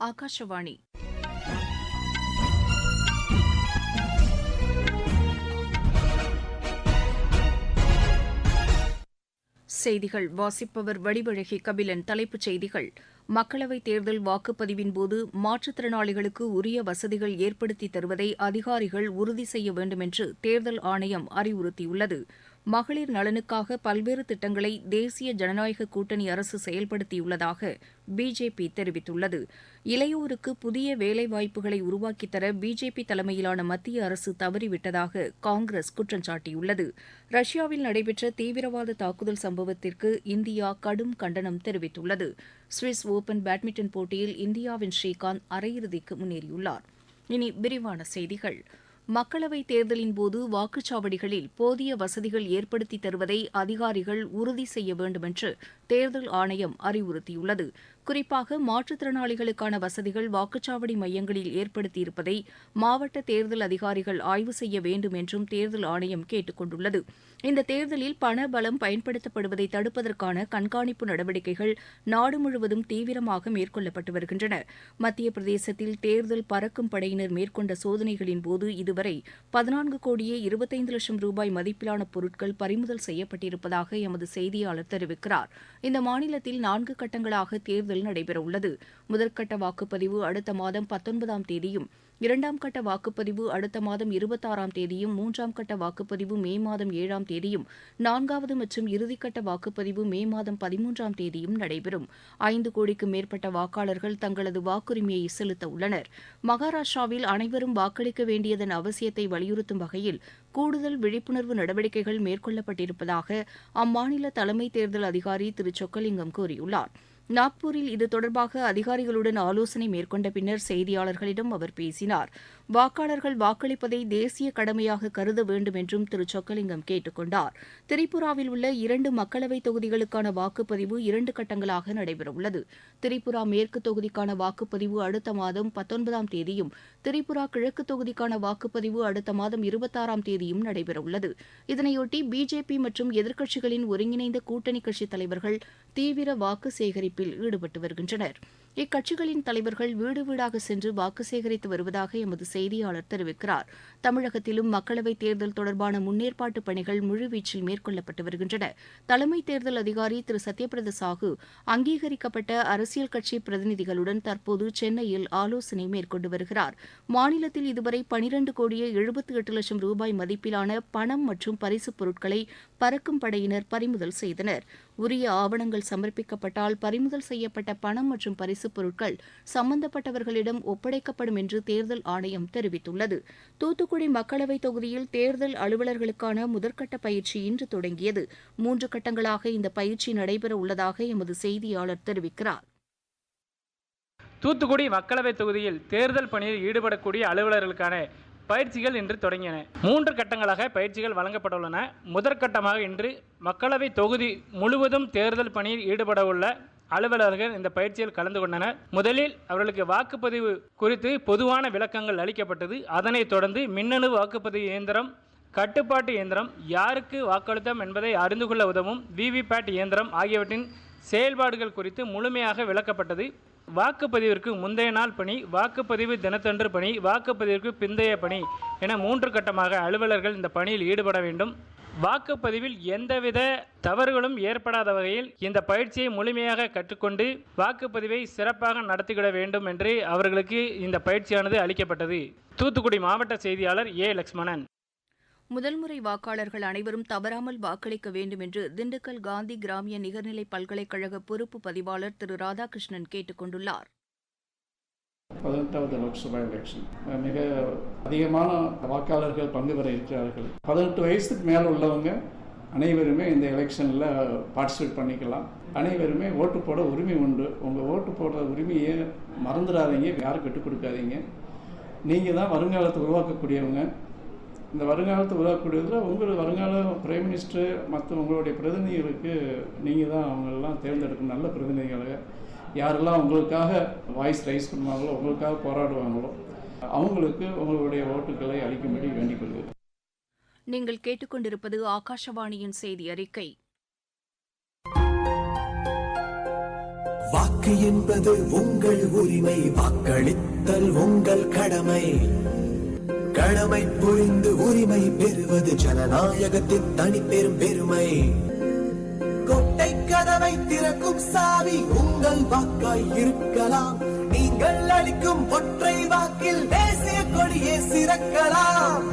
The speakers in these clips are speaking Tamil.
ஆகாஷவாணி செய்திகள். வாசிப்பவர் வடிவழகி கபிலன் தலைப்புச் செய்திகள். மக்களவைத் தேர்தல் வாக்குப்பதிவின் போது மாற்றுத்திறனாளிகளுக்கு உரிய வசதிகள் ஏற்படுத்தி தருவதை அதிகாரிகள் உறுதி செய்ய வேண்டும் என்று தேர்தல் ஆணையம் அறிவுறுத்தியுள்ளது. மகளிர் நலனுக்காக பல்வேறு திட்டங்களை தேசிய ஜனநாயக கூட்டணி அரசு செயல்படுத்தியுள்ளதாக பிஜேபி தெரிவித்துள்ளது. இளையோருக்கு புதிய வேலைவாய்ப்புகளை உருவாக்கித் தர பிஜேபி தலைமையிலான மத்திய அரசு தவறிவிட்டதாக காங்கிரஸ் குற்றம் சாட்டியுள்ளது. ரஷ்யாவில் நடைபெற்ற தீவிரவாத தாக்குதல் சம்பவத்திற்கு இந்தியா கடும் கண்டனம் தெரிவித்துள்ளது. சுவிஸ் ஓபன் பேட்மிண்டன் போட்டியில் இந்தியாவின் ஸ்ரீகாந்த் அரையிறுதிக்கு முன்னேறியுள்ளார். இனி விரிவான செய்திகள். மக்களவைத் தேர்தலின் போது வாக்குச்சாவடிகளில் போதிய வசதிகள் ஏற்படுத்தி தருவதை அதிகாரிகள் உறுதி செய்ய வேண்டுமென்று தேர்தல் ஆணையம் அறிவுறுத்தியுள்ளது. குறிப்பாக மாற்றுத்திறனாளிகளுக்கான வசதிகள் வாக்குச்சாவடி மையங்களில் ஏற்படுத்தியிருப்பதை மாவட்ட தேர்தல் அதிகாரிகள் ஆய்வு செய்ய வேண்டும் என்றும் தேர்தல் ஆணையம் கேட்டுக் கொண்டுள்ளது. இந்த தேர்தலில் பண பலம் பயன்படுத்தப்படுவதை தடுப்பதற்கான கண்காணிப்பு நடவடிக்கைகள் நாடு முழுவதும் தீவிரமாக மேற்கொள்ளப்பட்டு வருகின்றன. மத்திய பிரதேசத்தில் தேர்தல் பறக்கும் படையினர் மேற்கொண்ட சோதனைகளின் போது இதுவரை பதினான்கு கோடியே இருபத்தைந்து லட்சம் ரூபாய் மதிப்பிலான பொருட்கள் பறிமுதல் செய்யப்பட்டிருப்பதாக எமது செய்தியாளர் தெரிவிக்கிறார். இந்த மாநிலத்தில் நான்கு கட்டங்களாக தேர்தல் நடைபெறவுள்ளது. முதற்கட்ட வாக்குப்பதிவு அடுத்த மாதம் பத்தொன்பதாம் தேதியும் இரண்டாம் கட்ட வாக்குப்பதிவு அடுத்த மாதம் இருபத்தாறாம் தேதியும் மூன்றாம் கட்ட வாக்குப்பதிவு மே மாதம் ஏழாம் தேதியும் நான்காவது மற்றும் இறுதிக்கட்ட வாக்குப்பதிவு மே மாதம் பதிமூன்றாம் தேதியும் நடைபெறும். ஐந்து கோடிக்கும் மேற்பட்ட வாக்காளர்கள் தங்களது வாக்குரிமையை செலுத்த உள்ளனர். மகாராஷ்டிராவில் அனைவரும் வாக்களிக்க வேண்டியதன் அவசியத்தை வலியுறுத்தும் வகையில் கூடுதல் விழிப்புணர்வு நடவடிக்கைகள் மேற்கொள்ளப்பட்டிருப்பதாக அம்மாநில தலைமை தேர்தல் அதிகாரி திரு. சொக்கலிங்கம் கூறியுள்ளார். நாக்பூரில் இது தொடர்பாக அதிகாரிகளுடன் ஆலோசனை மேற்கொண்ட பின்னர் செய்தியாளர்களிடம் அவர் பேசினார். வாக்காளர்கள் வாக்களிப்பதை தேசிய கடமையாக கருத வேண்டும் என்றும் திரு. சொக்கலிங்கம் கேட்டுக் கொண்டார். திரிபுராவில் உள்ள இரண்டு மக்களவைத் தொகுதிகளுக்கான வாக்குப்பதிவு இரண்டு கட்டங்களாக நடைபெறவுள்ளது. திரிபுரா மேற்கு தொகுதிக்கான வாக்குப்பதிவு அடுத்த மாதம் பத்தொன்பதாம் தேதியும் திரிபுரா கிழக்கு தொகுதிக்கான வாக்குப்பதிவு அடுத்த மாதம் இருபத்தாறாம் தேதியும் நடைபெறவுள்ளது. இதனையொட்டி பிஜேபி மற்றும் எதிர்க்கட்சிகளின் ஒருங்கிணைந்த கூட்டணி கட்சித் தலைவர்கள் தீவிர வாக்கு சேகரிப்பில் ஈடுபட்டு வருகின்றனர். இக்கட்சிகளின் தலைவர்கள் வீடு வீடாக சென்று வாக்கு சேகரித்து வருவதாக எமது செய்தியாளர் தெரிவிக்கிறார். தமிழகத்திலும் மக்களவைத் தேர்தல் தொடர்பான முன்னேற்பாட்டு பணிகள் முழுவீச்சில் மேற்கொள்ளப்பட்டு வருகின்றன. தலைமை தேர்தல் அதிகாரி திரு. சத்யபிரத சாஹூ அங்கீகரிக்கப்பட்ட அரசியல் கட்சி பிரதிநிதிகளுடன் தற்போது சென்னையில் ஆலோசனை மேற்கொண்டு வருகிறார். மாநிலத்தில் இதுவரை பனிரண்டு கோடியே எழுபத்தி எட்டு லட்சம் ரூபாய் மதிப்பிலான பணம் மற்றும் பரிசுப் பொருட்களை பறக்கும் படையினர் பறிமுதல் செய்தனர். உரிய ஆவணங்கள் சமர்ப்பிக்கப்பட்டால் பறிமுதல் செய்யப்பட்ட பணம் மற்றும் பரிசுப் பொருட்கள் சம்பந்தப்பட்டவர்களிடம் ஒப்படைக்கப்படும் என்று தேர்தல் ஆணையம் தெரிவித்துள்ளது. தூத்துக்குடி மக்களவைத் தொகுதியில் தேர்தல் அலுவலர்களுக்கான முதற்கட்ட பயிற்சி இன்று தொடங்கியது. மூன்று கட்டங்களாக இந்த பயிற்சி நடைபெற உள்ளதாக எமது செய்தியாளர் தெரிவிக்கிறார். தூத்துக்குடி மக்களவைத் தொகுதியில் தேர்தல் பணியில் ஈடுபடக்கூடிய அலுவலர்களுக்கான பயிற்சிகள் இன்று தொடங்கின. மூன்று கட்டங்களாக பயிற்சிகள் வழங்கப்பட்டுள்ளன. முதற்கட்டமாக இன்று மக்களவை தொகுதி முழுவதும் தேர்தல் பணியில் ஈடுபட உள்ள அலுவலர்கள் இந்த பயிற்சியில் கலந்து கொண்டனர். முதலில் அவர்களுக்கு வாக்குப்பதிவு குறித்து பொதுவான விளக்கங்கள் அளிக்கப்பட்டது. அதனைத் தொடர்ந்து மின்னணு வாக்குப்பதிவு இயந்திரம் கட்டுப்பாட்டு இயந்திரம் யாருக்கு வாக்களித்தோம் என்பதை அறிந்து கொள்ள உதவும் விவிபேட் இயந்திரம் ஆகியவற்றின் செயல்பாடுகள் குறித்து முழுமையாக விளக்கப்பட்டது. வாக்குப்பதிவிற்கு முந்தைய நாள் பணி வாக்குப்பதிவு தினத்தன்று பணி வாக்குப்பதிவிற்கு பிந்தைய பணி என மூன்று கட்டமாக அலுவலர்கள் இந்த பணியில் ஈடுபட வேண்டும். வாக்குப்பதிவில் எந்தவித தவறுகளும் ஏற்படாத வகையில் இந்த பயிற்சியை முழுமையாக கற்றுக்கொண்டு வாக்குப்பதிவை சிறப்பாக நடத்திவிட வேண்டும் என்று அவர்களுக்கு இந்த பயிற்சியானது அளிக்கப்பட்டது. தூத்துக்குடி மாவட்ட செய்தியாளர் ஏ. லக்ஷ்மணன். முதல்முறை வாக்காளர்கள் அனைவரும் தவறாமல் வாக்களிக்க வேண்டும் என்று திண்டுக்கல் காந்தி கிராமிய நிகர்நிலை பல்கலைக்கழக பொறுப்பு பதிவாளர் திரு. ராதாகிருஷ்ணன் கேட்டுக் கொண்டுள்ளார் பதினெட்டாவது லோக்சபா எலெக்ஷன் மிக அதிகமான வாக்காளர்கள் பங்கு பெற இருக்கிறார்கள். பதினெட்டு வயசுக்கு மேலே உள்ளவங்க அனைவருமே இந்த எலெக்ஷனில் பார்ட்டிசிபேட் பண்ணிக்கலாம். அனைவருமே ஓட்டு போட உரிமை உண்டு. உங்கள் ஓட்டு போடுற உரிமையை மறந்துடாதீங்க. யாரும் கெட்டுக் கொடுக்காதீங்க. நீங்கள் தான் வருங்காலத்தை உருவாக்கக்கூடியவங்க. இந்த வருங்காலத்தை உருவாக்கக்கூடியதில் உங்கள் வருங்கால பிரைம் மினிஸ்டர் மற்ற உங்களுடைய பிரதிநிதிகளுக்கு நீங்கள் தான் அவங்களெல்லாம் தேர்ந்தெடுக்கணும் நல்ல பிரதிநிதிகளை யாரெல்லாம் உங்களுக்காக வாய்ஸ் ரைஸ் பண்ணுவாங்களோ உங்களுக்காக போராடுவாங்களோ அவங்களுக்கு உங்களுடைய ஓட்டுகளை அளிக்கும்படி வேண்டிக் கொள்கிறேன் நீங்கள் கேட்டுக்கொண்டிருப்பது ஆகாஷவாணியின் செய்தி அறிக்கை. வாக்கு என்பது உங்கள் உரிமை வாக்களித்தல் உங்கள் கடமை. கடமை புரிந்து உரிமை பெறுவது ஜனநாயகத்தின் தனி பெரும். கதவை திறக்கும் சாவி உங்கள் வாக்காய் இருக்கலாம். நீங்கள் அளிக்கும் ஒற்றை வாக்கில் தேசிய கொடியே சிறக்கலாம்.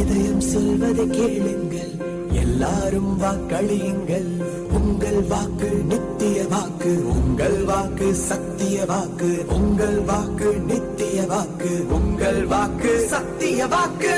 இதயம் சொல்வதை கேளுங்கள் எல்லாரும் வாக்களியுங்கள். உங்கள் வாக்கு நித்திய வாக்கு உங்கள் வாக்கு சத்திய வாக்கு உங்கள் வாக்கு நித்திய வாக்கு உங்கள் வாக்கு சத்திய வாக்கு.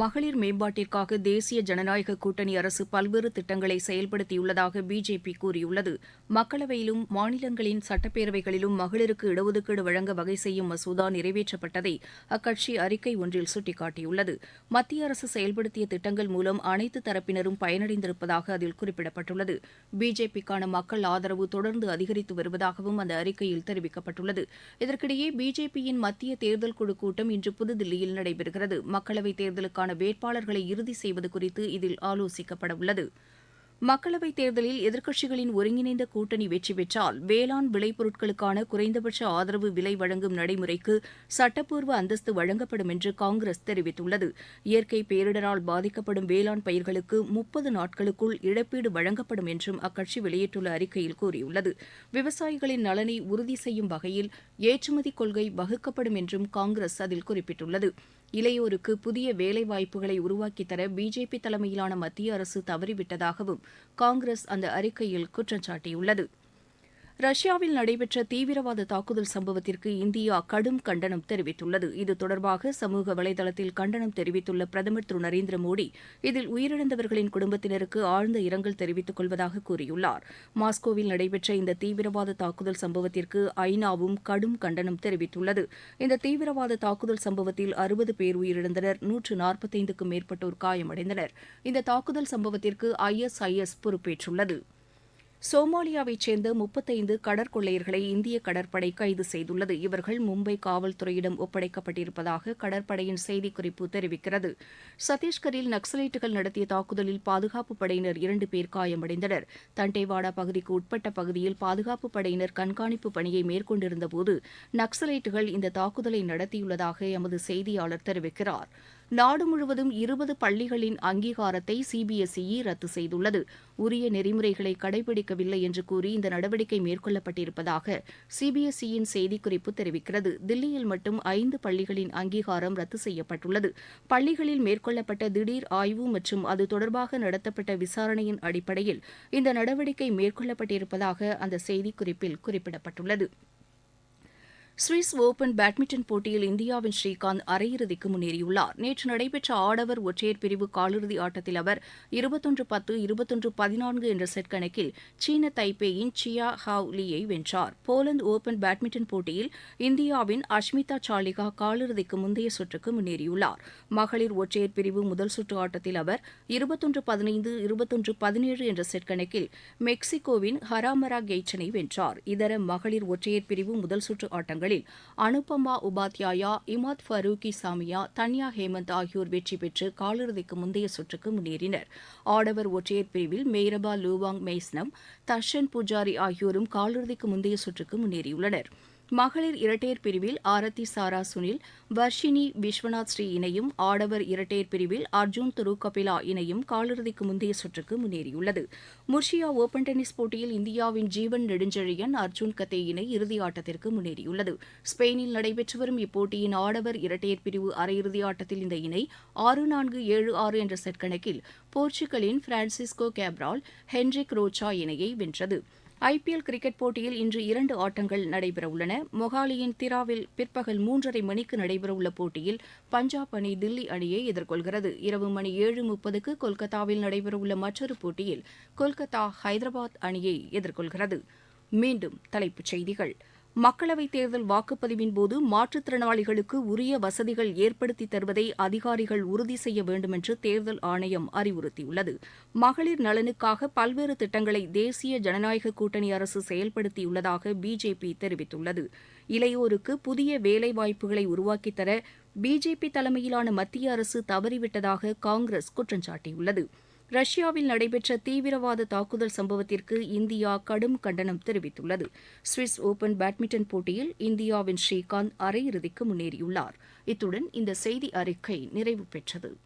மகளிர் மேம்பாட்டிற்காக தேசிய ஜனநாயக கூட்டணி அரசு பல்வேறு திட்டங்களை செயல்படுத்தியுள்ளதாக பிஜேபி கூறியுள்ளது. மக்களவையிலும் மாநிலங்களின் சட்டப்பேரவைகளிலும் மகளிருக்கு இடஒதுக்கீடு வழங்க வகை செய்யும் மசோதா நிறைவேற்றப்பட்டதை அக்கட்சி அறிக்கை ஒன்றில் சுட்டிக்காட்டியுள்ளது. மத்திய அரசு செயல்படுத்திய திட்டங்கள் மூலம் அனைத்து தரப்பினரும் பயனடைந்திருப்பதாக அதில் குறிப்பிடப்பட்டுள்ளது. பிஜேபிக்கான மக்கள் ஆதரவு தொடர்ந்து அதிகரித்து வருவதாகவும் அந்த அறிக்கையில் தெரிவிக்கப்பட்டுள்ளது. இதற்கிடையே பிஜேபியின் மத்திய தேர்தல் குழு கூட்டம் இன்று புதுதில்லியில் நடைபெறுகிறது. மக்களவைத் தேர்தலுக்கான வேட்பாளர்களை இறுதி செய்வது குறித்து இதில் ஆலோசிக்கப்பட உள்ளது மக்களவைத் தேர்தலில் எதிர்க்கட்சிகளின் ஒருங்கிணைந்த கூட்டணி வெற்றி பெற்றால் வேளாண் விளைபொருட்களுக்கான குறைந்தபட்ச ஆதரவு விலை வழங்கும் நடைமுறைக்கு சட்டப்பூர்வ அந்தஸ்து வழங்கப்படும் என்று காங்கிரஸ் தெரிவித்துள்ளது. இயற்கை பேரிடரால் பாதிக்கப்படும் வேளாண் பயிர்களுக்கு முப்பது நாட்களுக்குள் இழப்பீடு வழங்கப்படும் என்றும் அக்கட்சி வெளியிட்டுள்ள அறிக்கையில் கூறியுள்ளது. விவசாயிகளின் நலனை உறுதி செய்யும் வகையில் ஏற்றுமதி கொள்கை வகுக்கப்படும் என்றும் காங்கிரஸ் அதில் குறிப்பிட்டுள்ளது. இளையோருக்கு புதிய வேலைவாய்ப்புகளை உருவாக்கித் தர பிஜேபி தலைமையிலான மத்திய அரசு தவறிவிட்டதாகவும் காங்கிரஸ் அந்த அறிக்கையில் குற்றம் சாட்டியுள்ளது. ரஷ்யாவில் நடைபெற்ற தீவிரவாத தாக்குதல் சம்பவத்திற்கு இந்தியா கடும் கண்டனம் தெரிவித்துள்ளது. இது தொடர்பாக சமூக வலைதளத்தில் கண்டனம் தெரிவித்துள்ள பிரதமர் திரு நரேந்திர மோடி இதில் உயிரிழந்தவர்களின் குடும்பத்தினருக்கு ஆழ்ந்த இரங்கல் தெரிவித்துக் கொள்வதாக கூறியுள்ளார். மாஸ்கோவில் நடைபெற்ற இந்த தீவிரவாத தாக்குதல் சம்பவத்திற்கு ஐநாவும் கடும் கண்டனம் தெரிவித்துள்ளது. இந்த தீவிரவாத தாக்குதல் சம்பவத்தில் அறுபது பேர் உயிரிழந்தனர். நூற்று நாற்பத்தைந்துக்கும் மேற்பட்டோர் காயமடைந்தனர். இந்த தாக்குதல் சம்பவத்திற்கு ஐஎஸ்ஐஎஸ் பொறுப்பேற்றுள்ளது. சோமாலியாவைச் சேர்ந்த முப்பத்தைந்து கடற்கொள்ளையர்களை இந்திய கடற்படை கைது செய்துள்ளது. இவர்கள் மும்பை காவல்துறையிடம் ஒப்படைக்கப்பட்டிருப்பதாக கடற்படையின் செய்திக்குறிப்பு தெரிவிக்கிறது. சத்தீஸ்கரில் நக்சலைட்டுகள் நடத்திய தாக்குதலில் பாதுகாப்பு படையினர் இரண்டு பேர் காயமடைந்தனர். தண்டேவாடா பகுதிக்கு உட்பட்ட பகுதியில் பாதுகாப்பு படையினர் கண்காணிப்பு பணியை மேற்கொண்டிருந்தபோது நக்சலைட்டுகள் இந்த தாக்குதலை நடத்தியுள்ளதாக எமது செய்தியாளர் தெரிவிக்கிறார். நாடு முழுவதும் இருபது பள்ளிகளின் அங்கீகாரத்தை சிபிஎஸ்இ ரத்து செய்துள்ளது. உரிய நெறிமுறைகளை கடைபிடிக்கவில்லை என்று கூறி இந்த நடவடிக்கை மேற்கொள்ளப்பட்டிருப்பதாக சிபிஎஸ்இயின் செய்திக்குறிப்பு தெரிவிக்கிறது. தில்லியில் மட்டும் ஐந்து பள்ளிகளின் அங்கீகாரம் ரத்து செய்யப்பட்டுள்ளது. பள்ளிகளில் மேற்கொள்ளப்பட்ட திடீர் ஆய்வு மற்றும் அது தொடர்பாக நடத்தப்பட்ட விசாரணையின் அடிப்படையில் இந்த நடவடிக்கை மேற்கொள்ளப்பட்டிருப்பதாக அந்த செய்திக்குறிப்பில் குறிப்பிடப்பட்டுள்ளது. சுவிஸ் ஓபன் பேட்மிண்டன் போட்டியில் இந்தியாவின் ஸ்ரீகாந்த் அரையிறுதிக்கு முன்னேறியுள்ளார். நேற்று நடைபெற்ற ஆடவர் ஒற்றையர் பிரிவு காலிறுதி ஆட்டத்தில் அவர் இருபத்தொன்று பத்து இருபத்தொன்று பதினான்கு என்ற செட் கணக்கில் சீன தைப்பேயின் சியா ஹாவ் லீயை வென்றார். போலந்து ஓபன் பேட்மிண்டன் போட்டியில் இந்தியாவின் அஷ்மிதா சாலிகா காலிறுதிக்கு முந்தைய சுற்றுக்கு முன்னேறியுள்ளார். மகளிர் ஒற்றையர் பிரிவு முதல் சுற்று ஆட்டத்தில் அவர் இருபத்தொன்று பதினைந்து இருபத்தொன்று பதினேழு என்ற செட் கணக்கில் மெக்சிகோவின் ஹராமரா கெய்ச்சனை வென்றார். இதர மகளிர் ஒற்றையர் பிரிவு முதல் சுற்று ஆட்டங்கள் ஆட்டங்களில் அனுபமா உபாத்யாயா இமாத் ஃபரூகி சாமியா தன்யா ஹேமந்த் ஆகியோர் வெற்றி பெற்று காலிறுதிக்கு முந்தைய சுற்றுக்கு முன்னேறினர். ஆடவர் ஒற்றையர் பிரிவில் மேரபா லூவாங் மெய்ஸ்னம் தர்ஷன் பூஜாரி ஆகியோரும் காலிறுதிக்கு முந்தைய சுற்றுக்கு முன்னேறியுள்ளனர். மகளிர் இரட்டையர் பிரிவில் ஆரத்தி சாரா சுனில் வர்ஷினி விஸ்வநாத் ஸ்ரீ இணையும் ஆடவர் இரட்டையர் பிரிவில் அர்ஜுன் துரு கபிலா இணையும் காலிறுதிக்கு முந்தைய சுற்றுக்கு முன்னேறியுள்ளது. முர்ஷியா ஓபன் டென்னிஸ் போட்டியில் இந்தியாவின் ஜீவன் நெடுஞ்செழியன் அர்ஜுன் கத்தே இணை இறுதி ஆட்டத்திற்கு முன்னேறியுள்ளது. ஸ்பெயினில் நடைபெற்று வரும் இப்போட்டியின் ஆடவர் இரட்டையர் பிரிவு அரையிறுதி ஆட்டத்தில் இந்த இணை ஆறு நான்கு ஏழு ஆறு என்ற செட் கணக்கில் போர்ச்சுகலின் பிரான்சிஸ்கோ கேப்ரால் ஹென்ரிக் ரோச்சா இணையை வென்றது. ஐபிஎல் கிரிக்கெட் போட்டியில் இன்று இரண்டு ஆட்டங்கள் நடைபெறவுள்ளன. மொஹாலியின் திராவில் பிற்பகல் மூன்றரை மணிக்கு நடைபெறவுள்ள போட்டியில் பஞ்சாப் அணி தில்லி அணியை எதிர்கொள்கிறது. இரவு மணி ஏழு முப்பதுக்கு கொல்கத்தாவில் நடைபெறவுள்ள மற்றொரு போட்டியில் கொல்கத்தா ஹைதராபாத் அணியை எதிர்கொள்கிறது. மீண்டும் தலைப்புச் செய்திகள். மக்களவைத் தேர்தல் வாக்குப்பதிவின் போது மாற்றுத்திறனாளிகளுக்கு உரிய வசதிகள் ஏற்படுத்தி தருவதை அதிகாரிகள் உறுதி செய்ய வேண்டுமென்று தேர்தல் ஆணையம் அறிவுறுத்தியுள்ளது. மகளிர் நலனுக்காக பல்வேறு திட்டங்களை தேசிய ஜனநாயக கூட்டணி அரசு செயல்படுத்தியுள்ளதாக பிஜேபி தெரிவித்துள்ளது. இளையோருக்கு புதிய வேலைவாய்ப்புகளை உருவாக்கித் தர பிஜேபி தலைமையிலான மத்திய அரசு தவறிவிட்டதாக காங்கிரஸ் குற்றம் சாட்டியுள்ளது ரஷ்யாவில் நடைபெற்ற தீவிரவாத தாக்குதல் சம்பவத்திற்கு இந்தியா கடும் கண்டனம் தெரிவித்துள்ளது. சுவிஸ் ஓபன் பேட்மிண்டன் போட்டியில் இந்தியாவின் ஸ்ரீகாந்த் அரையிறுதிக்கு முன்னேறியுள்ளார். இத்துடன் இந்த செய்தி அறிக்கை நிறைவு பெற்றது.